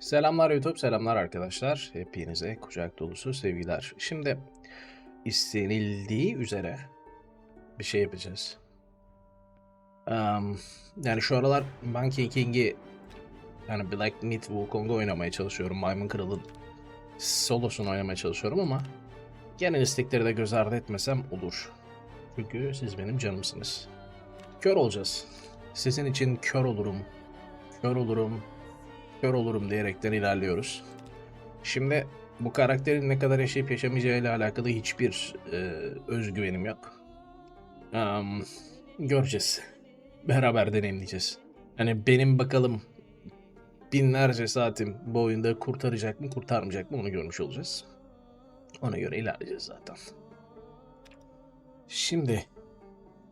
Selamlar YouTube, selamlar arkadaşlar. Hepinize kucak dolusu sevgiler. Şimdi istenildiği üzere bir şey yapacağız. Am, yani şu aralar Monkey King'i yani Black Myth Wukong'u oynamaya çalışıyorum. Maymun Kral'ın solosunu oynamaya çalışıyorum ama genel istekleri de göz ardı etmesem olur. Çünkü siz benim canımsınız. Kör olacağız. Sizin için kör olurum. Kör olurum. Kör olurum diyerekten ilerliyoruz. Şimdi bu karakterin ne kadar yaşayıp yaşamayacağıyla alakalı hiçbir e, özgüvenim yok. Am, göreceğiz. Beraber deneyimleyeceğiz. Hani benim bakalım binlerce saatim bu oyunda kurtaracak mı kurtarmayacak mı onu görmüş olacağız. Ona göre ilerleyeceğiz zaten. Şimdi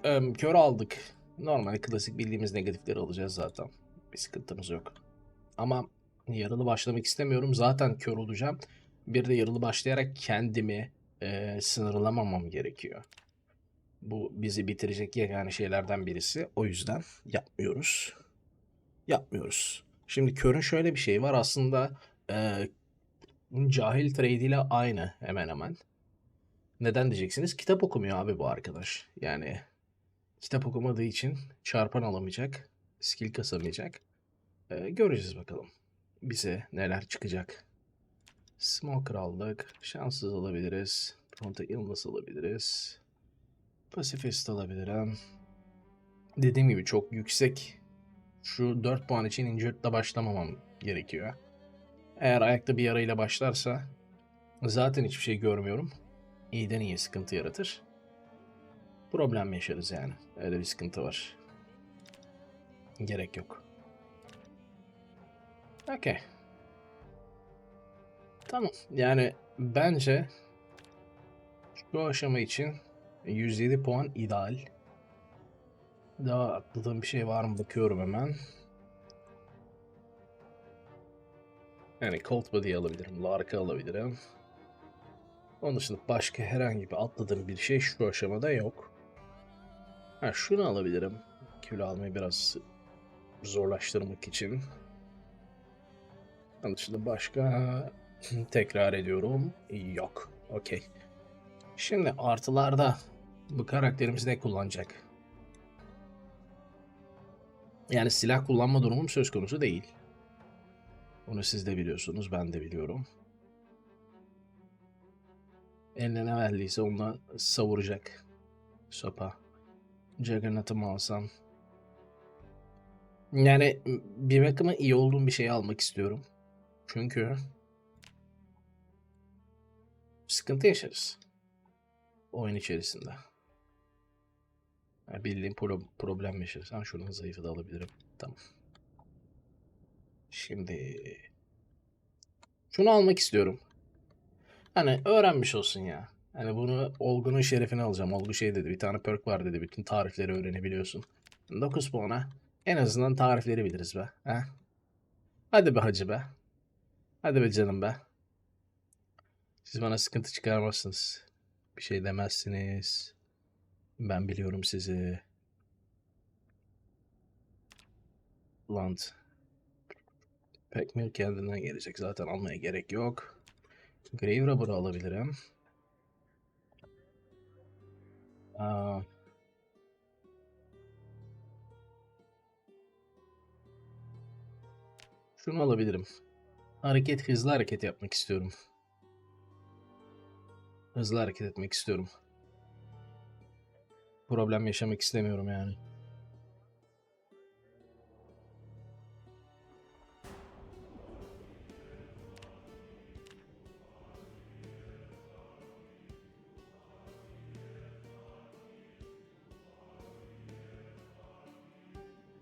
em, kör aldık. Normal klasik bildiğimiz negatifleri alacağız zaten. Bir sıkıntımız yok. Ama yaralı başlamak istemiyorum. Zaten kör olacağım. Bir de yaralı başlayarak kendimi e, sınırlamamam gerekiyor. Bu bizi bitirecek yegane şeylerden birisi. O yüzden yapmıyoruz. Yapmıyoruz. Şimdi körün şöyle bir şey var. Aslında e, cahil trade ile aynı hemen hemen. Neden diyeceksiniz? Kitap okumuyor abi bu arkadaş. Yani kitap okumadığı için çarpan alamayacak. Skill kasamayacak. Ee, göreceğiz bakalım. Bize neler çıkacak. Smoker aldık. Şanssız alabiliriz. Fronta Illness alabiliriz. Pacifist alabilirim. Dediğim gibi çok yüksek. Şu 4 puan için Injured'la başlamamam gerekiyor. Eğer ayakta bir yarayla başlarsa zaten hiçbir şey görmüyorum. İyiden iyiye sıkıntı yaratır. Problem yaşarız yani. Öyle bir sıkıntı var. Gerek yok. Okey. Tamam. Yani bence şu aşama için 107 puan ideal. Daha atladığım bir şey var mı bakıyorum hemen. Yani Colt Body alabilirim, Lark'ı alabilirim. Onun dışında başka herhangi bir atladığım bir şey şu aşamada yok. Ha şunu alabilirim. Kilo almayı biraz zorlaştırmak için. Onun dışında başka tekrar ediyorum. Yok. Okey. Şimdi artılarda bu karakterimiz ne kullanacak? Yani silah kullanma durumum söz konusu değil. Bunu siz de biliyorsunuz, ben de biliyorum. Eline ne verdiyse onunla savuracak. Sopa. Juggernaut'u mu alsam? Yani bir bakıma iyi olduğum bir şey almak istiyorum. Çünkü sıkıntı yaşarız. Oyun içerisinde. Yani bildiğim pro- problem yaşarız. Ha şunun zayıfı da alabilirim. Tamam. Şimdi şunu almak istiyorum. Hani öğrenmiş olsun ya. Hani bunu Olgu'nun şerefine alacağım. Olgu şey dedi. Bir tane perk var dedi. Bütün tarifleri öğrenebiliyorsun. 9 puana. En azından tarifleri biliriz be. Ha? Hadi be hacı be. Hadi be canım be. Siz bana sıkıntı çıkarmazsınız. Bir şey demezsiniz. Ben biliyorum sizi. Land. Packmill kendinden gelecek. Zaten almaya gerek yok. Grave Robber'ı alabilirim. Aa. Şunu alabilirim. Hareket, hızlı hareket yapmak istiyorum. Hızlı hareket etmek istiyorum. Problem yaşamak istemiyorum yani.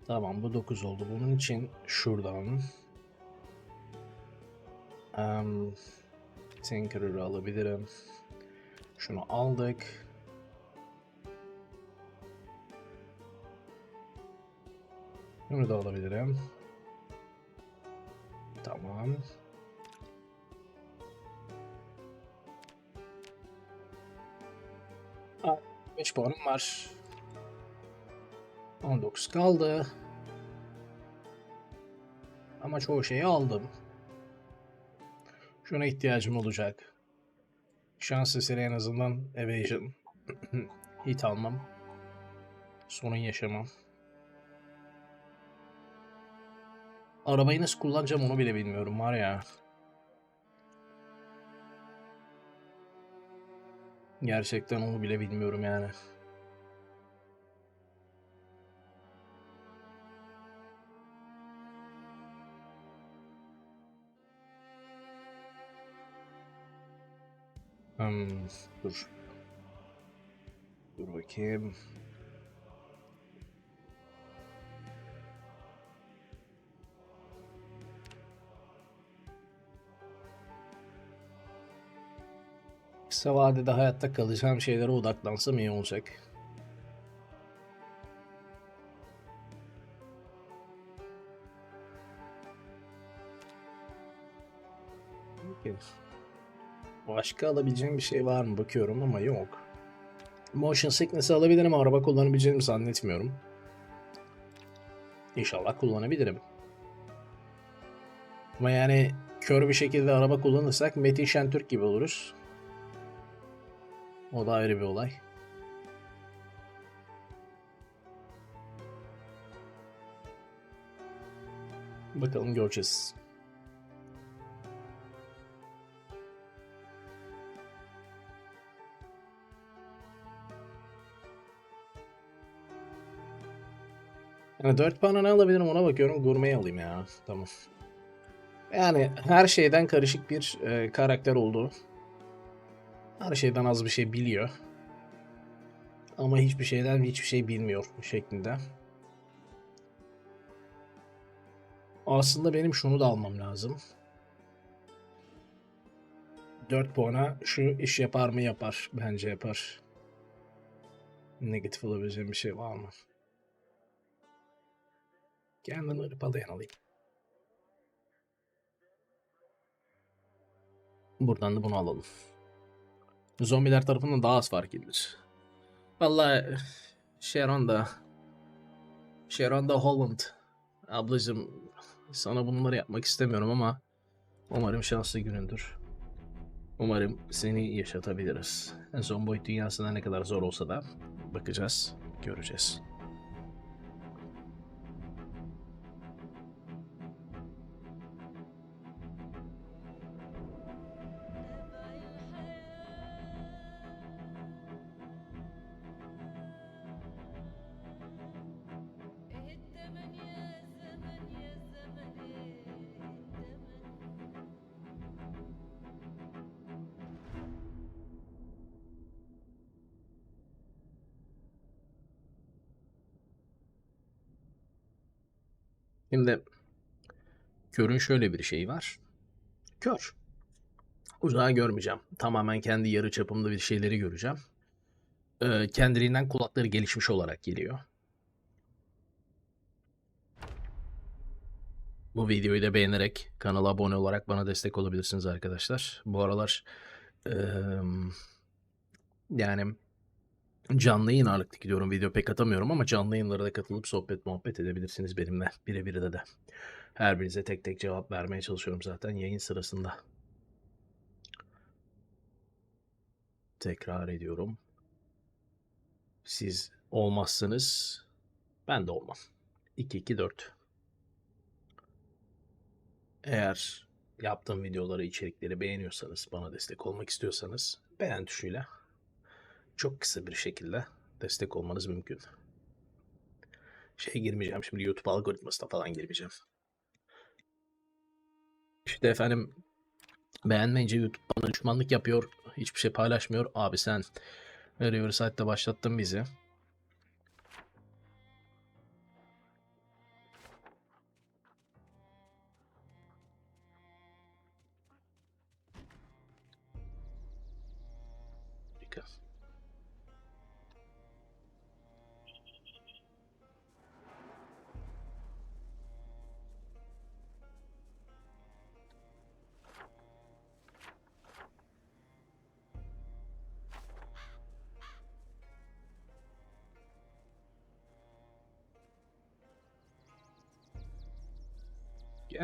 Tamam bu 9 oldu. Bunun için şuradan um, Tinkerer'ı alabilirim. Şunu aldık. Bunu da alabilirim. Tamam. Aa, 5 puanım var. 19 kaldı. Ama çoğu şeyi aldım. Şuna ihtiyacım olacak. Şans eseri en azından evasion hit almam. Sorun yaşamam. Arabayı nasıl kullanacağım onu bile bilmiyorum var ya. Gerçekten onu bile bilmiyorum yani. Hmm, dur. Dur bakayım. Kısa vadede hayatta kalacağım şeylere odaklansam iyi olacak. Başka alabileceğim bir şey var mı bakıyorum ama yok. Motion sickness alabilirim araba kullanabileceğimi zannetmiyorum. İnşallah kullanabilirim. Ama yani kör bir şekilde araba kullanırsak Metin Şentürk gibi oluruz. O da ayrı bir olay. Bakalım göreceğiz. Yani 4 puanı ne alabilirim ona bakıyorum. Gurmeyi alayım ya. Tamam. Yani her şeyden karışık bir e, karakter oldu. Her şeyden az bir şey biliyor. Ama hiçbir şeyden hiçbir şey bilmiyor şeklinde. Aslında benim şunu da almam lazım. 4 puana şu iş yapar mı yapar. Bence yapar. Negatif olabileceğim bir şey var mı? Kendimi hırpalayan alayım. Buradan da bunu alalım. Zombiler tarafından daha az fark edilir. Vallahi Sharon da Sharon da Holland ablacığım sana bunları yapmak istemiyorum ama umarım şanslı günündür. Umarım seni yaşatabiliriz. Boyut dünyasında ne kadar zor olsa da bakacağız, göreceğiz. Körün şöyle bir şeyi var. Kör. Uzağı görmeyeceğim. Tamamen kendi yarı çapımda bir şeyleri göreceğim. Ee, kendiliğinden kulakları gelişmiş olarak geliyor. Bu videoyu da beğenerek kanala abone olarak bana destek olabilirsiniz arkadaşlar. Bu aralar eee, yani canlı yayın ağırlıklı gidiyorum. Video pek atamıyorum ama canlı yayınlara da katılıp sohbet muhabbet edebilirsiniz benimle. Birebir de de. Her birinize tek tek cevap vermeye çalışıyorum zaten yayın sırasında. Tekrar ediyorum. Siz olmazsanız ben de olmam. 2-2-4. Eğer yaptığım videoları, içerikleri beğeniyorsanız, bana destek olmak istiyorsanız beğen tuşuyla çok kısa bir şekilde destek olmanız mümkün. Şey girmeyeceğim şimdi YouTube algoritmasına falan girmeyeceğim. İşte efendim beğenmeyince YouTube bana düşmanlık yapıyor, hiçbir şey paylaşmıyor. Abi sen Riverside'de başlattın bizi.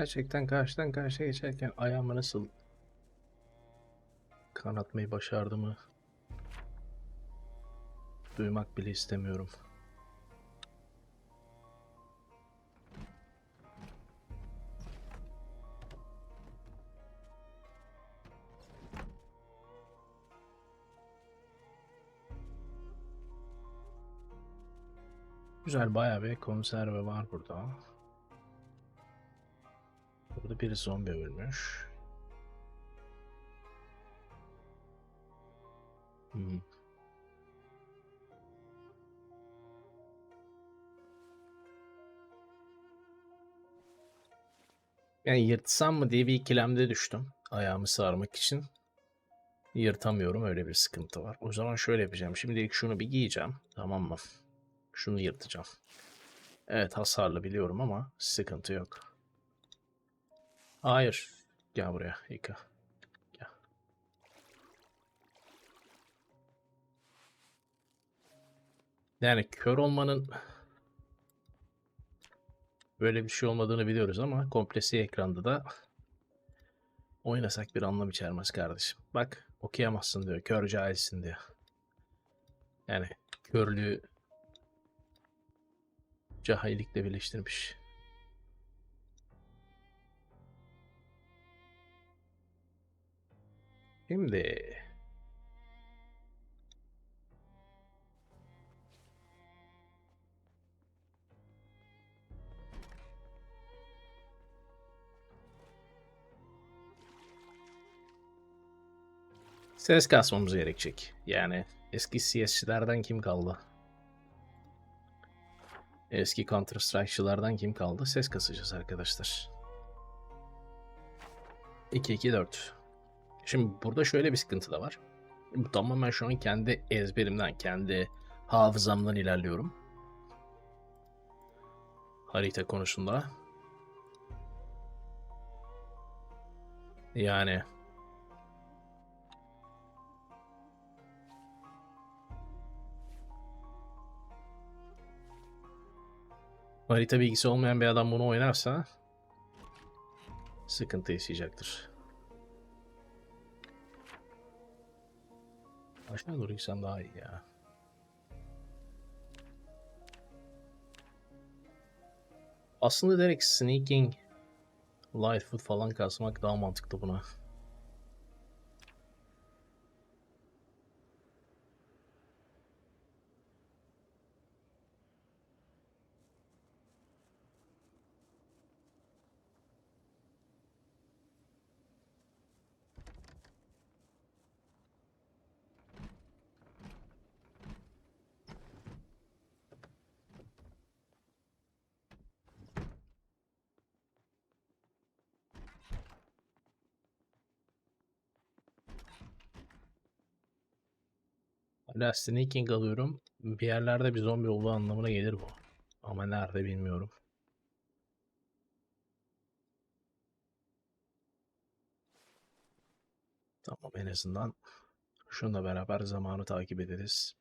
Gerçekten karşıdan karşıya geçerken ayağıma nasıl Kanatmayı başardı mı? Duymak bile istemiyorum. Güzel bayağı bir konserve var burada. Burada bir zombi ölmüş. Hmm. Yani yırtsam mı diye bir ikilemde düştüm. Ayağımı sarmak için. Yırtamıyorum öyle bir sıkıntı var. O zaman şöyle yapacağım. Şimdilik şunu bir giyeceğim. Tamam mı? Şunu yırtacağım. Evet hasarlı biliyorum ama sıkıntı yok. Hayır. Gel buraya yıka. Gel. Yani kör olmanın böyle bir şey olmadığını biliyoruz ama komplesi ekranda da oynasak bir anlam içermez kardeşim. Bak okuyamazsın diyor. Kör cahilsin diyor. Yani körlüğü cahillikle birleştirmiş. Şimdi ses kasmamız gerekecek. Yani eski CS'çilerden kim kaldı? Eski Counter Strike'çılardan kim kaldı? Ses kasacağız arkadaşlar. 2-2-4. Şimdi burada şöyle bir sıkıntı da var. Tamamen şu an kendi ezberimden, kendi hafızamdan ilerliyorum. Harita konusunda. Yani harita bilgisi olmayan bir adam bunu oynarsa sıkıntı yaşayacaktır. Aşağı doğru gitsen daha iyi ya. Aslında direkt sneaking, lightfoot falan kasmak daha mantıklı buna. Hala sneaking alıyorum. Bir yerlerde bir zombi olduğu anlamına gelir bu. Ama nerede bilmiyorum. Tamam en azından şununla beraber zamanı takip ederiz.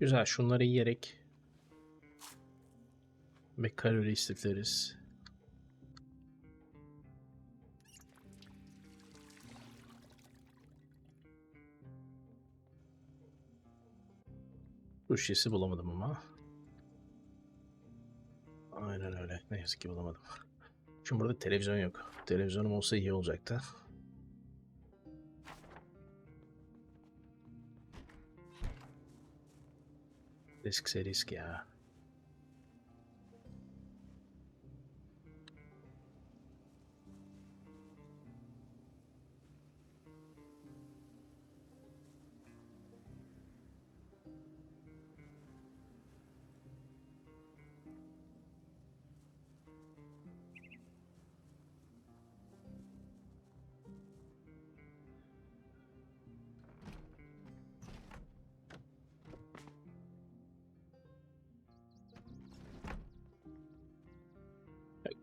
Güzel şunları yiyerek ve kalori istifleriz. Bu şişesi bulamadım ama. Aynen öyle. Ne yazık ki bulamadım. Çünkü burada televizyon yok. Televizyonum olsa iyi olacaktı. disk se yeah.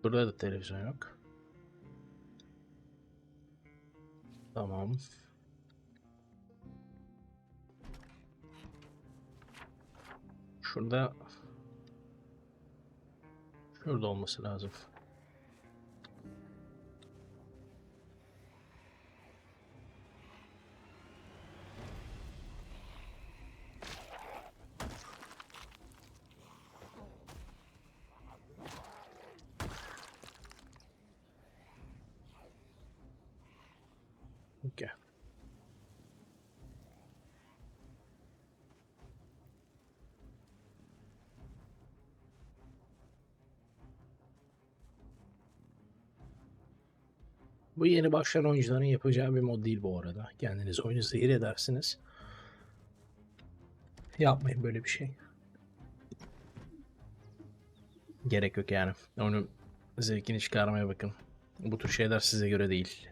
Burada da televizyon yok. Tamam. Şurada Şurada olması lazım. Okay. Bu yeni başlayan oyuncuların yapacağı bir mod değil bu arada. Kendiniz oyunu zehir edersiniz. Yapmayın böyle bir şey. Gerek yok yani. Onun zevkini çıkarmaya bakın. Bu tür şeyler size göre değil.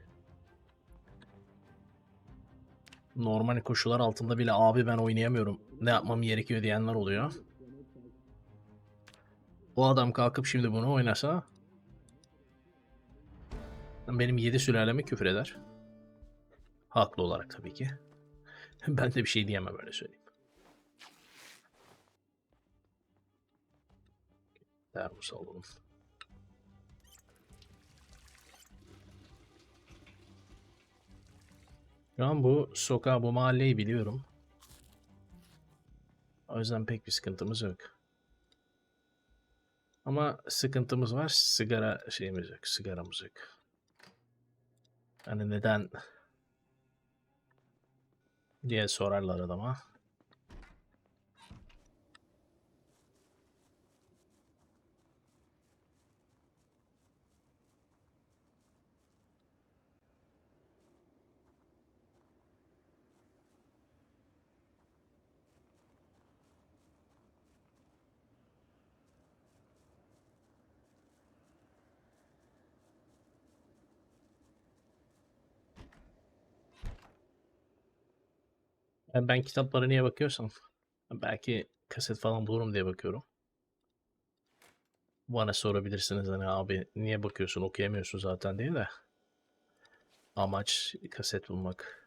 Normal koşullar altında bile abi ben oynayamıyorum. Ne yapmam gerekiyor diyenler oluyor. O adam kalkıp şimdi bunu oynasa benim yedi sülaleme küfür eder. Haklı olarak tabii ki. ben de bir şey diyemem öyle söyleyeyim. Termos alalım. Şu an bu sokağı, bu mahalleyi biliyorum. O yüzden pek bir sıkıntımız yok. Ama sıkıntımız var, sigara şeyimiz yok, sigaramız yok. Hani neden diye sorarlar adama. Yani ben kitaplara niye bakıyorsam belki kaset falan bulurum diye bakıyorum. Bana sorabilirsiniz hani abi niye bakıyorsun okuyamıyorsun zaten diye de. Amaç kaset bulmak.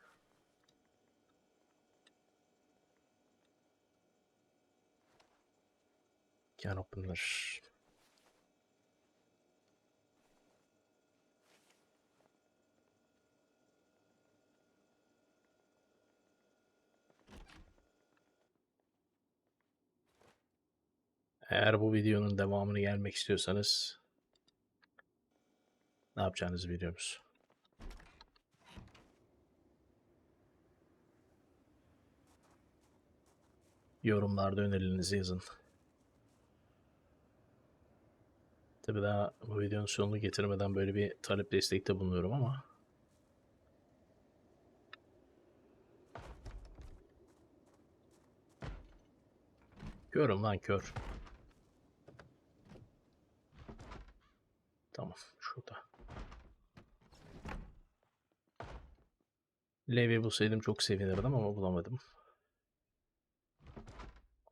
Can opener. Eğer bu videonun devamını gelmek istiyorsanız ne yapacağınızı biliyoruz. Yorumlarda önerilerinizi yazın. Tabi daha bu videonun sonunu getirmeden böyle bir talep destekte bulunuyorum ama Körüm lan kör. Tamam şurada. Levi bulsaydım çok sevinirdim ama bulamadım.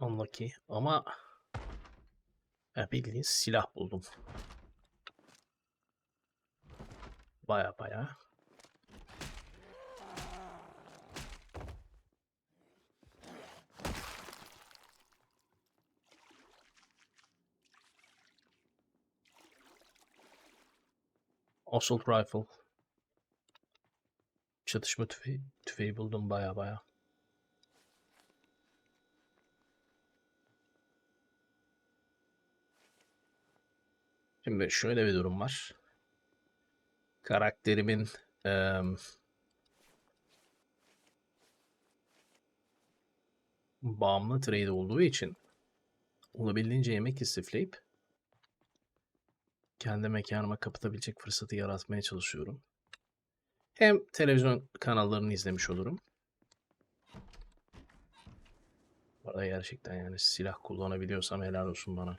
Unlucky ama ya bildiğin silah buldum. Baya baya. Assault rifle. Çatışma tüfeği, tüfeği buldum baya baya. Şimdi şöyle bir durum var. Karakterimin em, bağımlı trade olduğu için olabildiğince yemek istifleyip kendi mekanıma kapatabilecek fırsatı yaratmaya çalışıyorum. Hem televizyon kanallarını izlemiş olurum. Bu arada gerçekten yani silah kullanabiliyorsam helal olsun bana.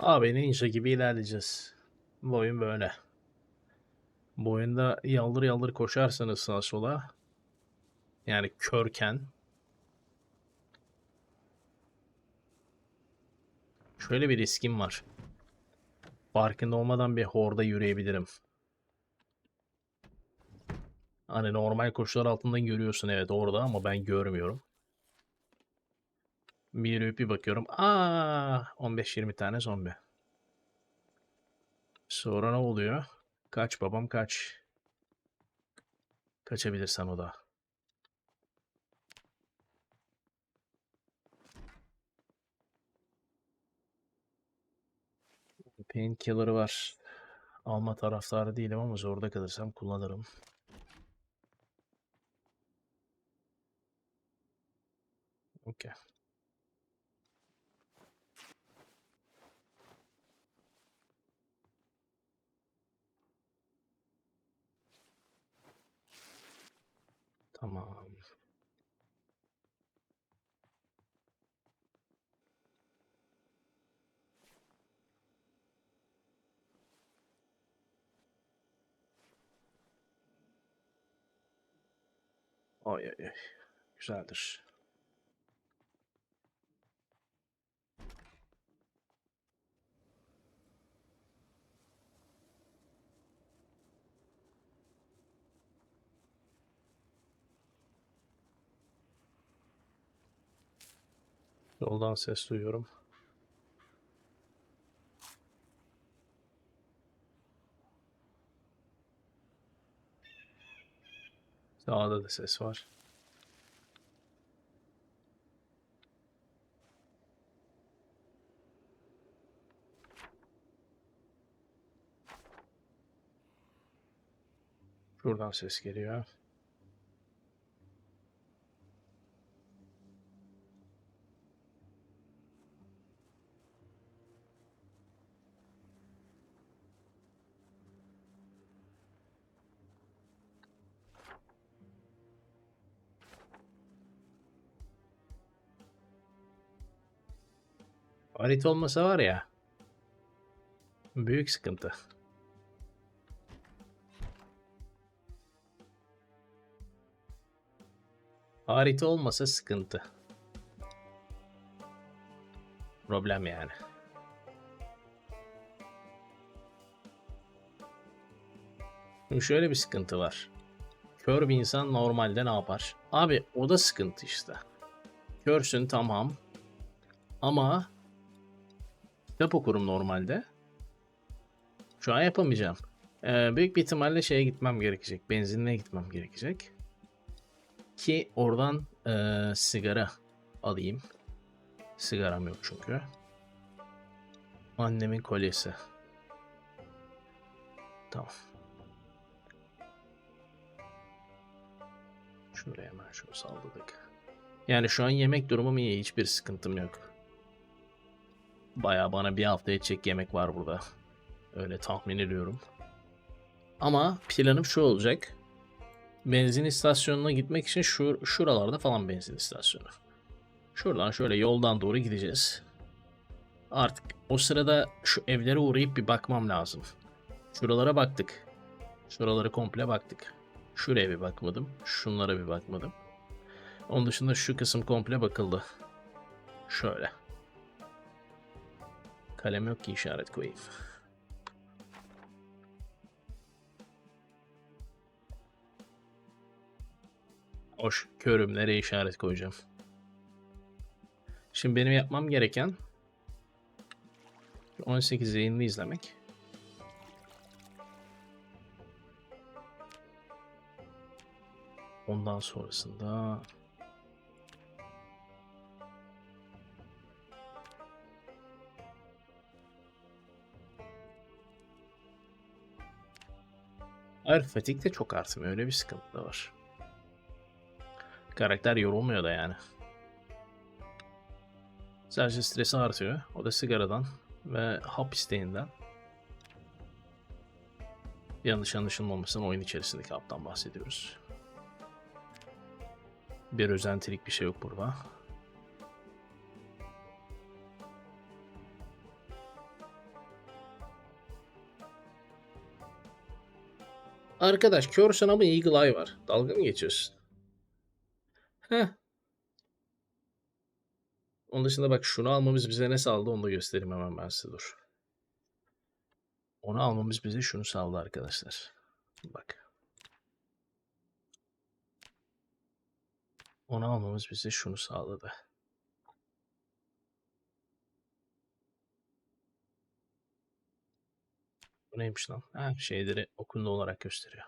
Abi ninja gibi ilerleyeceğiz. Bu oyun böyle. Bu oyunda yaldır yaldır koşarsanız sağa sola yani körken şöyle bir riskim var. Farkında olmadan bir horda yürüyebilirim. Hani normal koşular altında görüyorsun evet orada ama ben görmüyorum. Bir bir bakıyorum. Aa, 15-20 tane zombi. Sonra ne oluyor? Kaç babam kaç. Kaçabilirsen o da. Painkiller'ı var. Alma taraftarı değilim ama zorda kalırsam kullanırım. Okey. Tamam. Ay ay ay. Güzeldir. Yoldan ses duyuyorum. Sağda da ses var. Şuradan ses geliyor. Harita olmasa var ya. Büyük sıkıntı. Harita olmasa sıkıntı. Problem yani. Şimdi şöyle bir sıkıntı var. Kör bir insan normalde ne yapar? Abi o da sıkıntı işte. Körsün tamam. Ama kitap okurum normalde. Şu an yapamayacağım. Ee, büyük bir ihtimalle şeye gitmem gerekecek. Benzinliğe gitmem gerekecek. Ki oradan eee, sigara alayım. Sigaram yok çünkü. Annemin kolyesi. Tamam. Şuraya hemen şunu salladık. Yani şu an yemek durumum iyi. Hiçbir sıkıntım yok. Baya bana bir hafta yetecek yemek var burada. Öyle tahmin ediyorum. Ama planım şu olacak. Benzin istasyonuna gitmek için şu şuralarda falan benzin istasyonu. Şuradan şöyle yoldan doğru gideceğiz. Artık o sırada şu evlere uğrayıp bir bakmam lazım. Şuralara baktık. Şuraları komple baktık. Şuraya bir bakmadım. Şunlara bir bakmadım. Onun dışında şu kısım komple bakıldı. Şöyle. Kalem yok ki işaret koyayım. Hoş. Körüm. Nereye işaret koyacağım? Şimdi benim yapmam gereken 18 yayını izlemek. Ondan sonrasında Hayır fatig de çok artmıyor. Öyle bir sıkıntı da var. Karakter yorulmuyor da yani. Sadece stresi artıyor. O da sigaradan ve hap isteğinden. Yanlış anlaşılmamasın oyun içerisindeki haptan bahsediyoruz. Bir özentilik bir şey yok burada. Arkadaş körsün ama Eagle Eye var. Dalga mı geçiyorsun? Heh. Onun dışında bak şunu almamız bize ne sağladı onu da göstereyim hemen ben size dur. Onu almamız bize şunu sağladı arkadaşlar. Bak. Onu almamız bize şunu sağladı. Neymiş lan? Ha, şeyleri okunda olarak gösteriyor.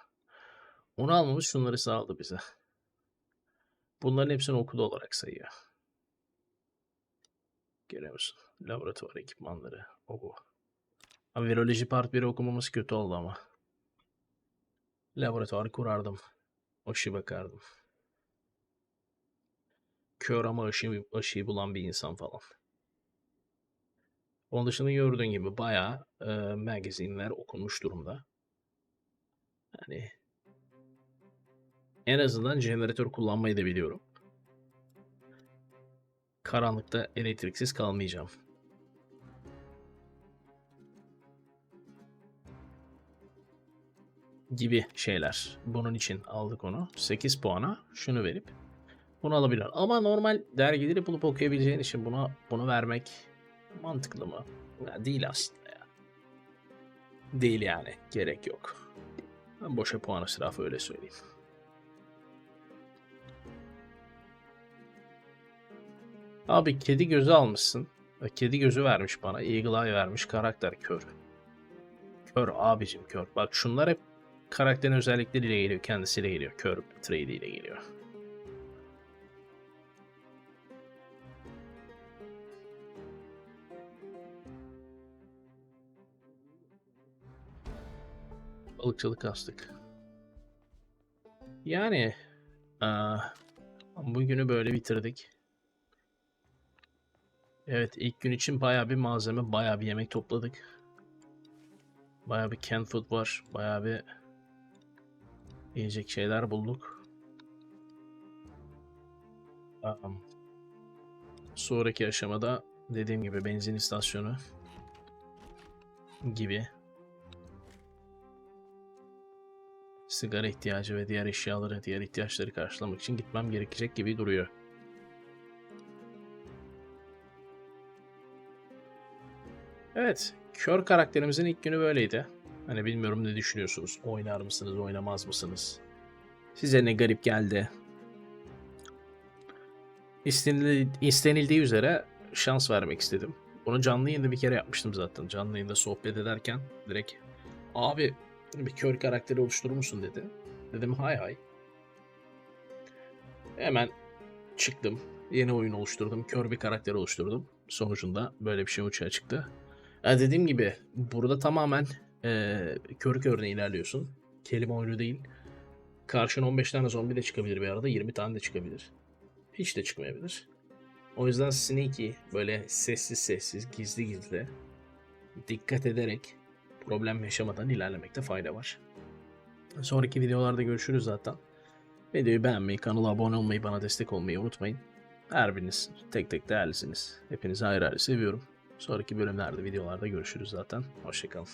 Onu almamız şunları sağladı bize. Bunların hepsini okuda olarak sayıyor. Görüyor musun? Laboratuvar ekipmanları. Oku. Ha, viroloji part 1'i okumamız kötü oldu ama. Laboratuvar kurardım. Aşı bakardım. Kör ama aşı, aşıyı bulan bir insan falan. Onun dışında gördüğün gibi bayağı e, magazinler okunmuş durumda. Yani en azından jeneratör kullanmayı da biliyorum. Karanlıkta elektriksiz kalmayacağım. Gibi şeyler. Bunun için aldık onu. 8 puana şunu verip bunu alabilir. Ama normal dergileri bulup okuyabileceğin için buna bunu vermek mantıklı mı? Ya değil aslında ya. Değil yani. Gerek yok. Ben boşa puan israfı öyle söyleyeyim. Abi kedi gözü almışsın. Ve Kedi gözü vermiş bana. Eagle Eye vermiş. Karakter kör. Kör abicim kör. Bak şunlar hep karakterin özellikleriyle geliyor. Kendisiyle geliyor. Kör trade'iyle geliyor. Balıkçılık astık. Yani aa, bugünü böyle bitirdik. Evet ilk gün için bayağı bir malzeme, bayağı bir yemek topladık. Bayağı bir canned food var. Bayağı bir yiyecek şeyler bulduk. Am. Sonraki aşamada dediğim gibi benzin istasyonu gibi sigara ihtiyacı ve diğer eşyaları, diğer ihtiyaçları karşılamak için gitmem gerekecek gibi duruyor. Evet, kör karakterimizin ilk günü böyleydi. Hani bilmiyorum ne düşünüyorsunuz? Oynar mısınız, oynamaz mısınız? Size ne garip geldi? İstenildiği, istenildiği üzere şans vermek istedim. Bunu canlı yayında bir kere yapmıştım zaten. Canlı yayında sohbet ederken direkt abi bir kör karakteri oluşturur musun dedi. Dedim hay hay. Hemen çıktım. Yeni oyun oluşturdum. Kör bir karakter oluşturdum. Sonucunda böyle bir şey uçağa çıktı. Ya dediğim gibi burada tamamen eee körü körüne ilerliyorsun. Kelime oyunu değil. Karşına 15 tane zombi de çıkabilir bir arada. 20 tane de çıkabilir. Hiç de çıkmayabilir. O yüzden sneaky böyle sessiz sessiz gizli gizli dikkat ederek problem yaşamadan ilerlemekte fayda var. Sonraki videolarda görüşürüz zaten. Videoyu beğenmeyi, kanala abone olmayı, bana destek olmayı unutmayın. Her biriniz tek tek değerlisiniz. Hepinizi ayrı ayrı seviyorum. Sonraki bölümlerde, videolarda görüşürüz zaten. Hoşçakalın.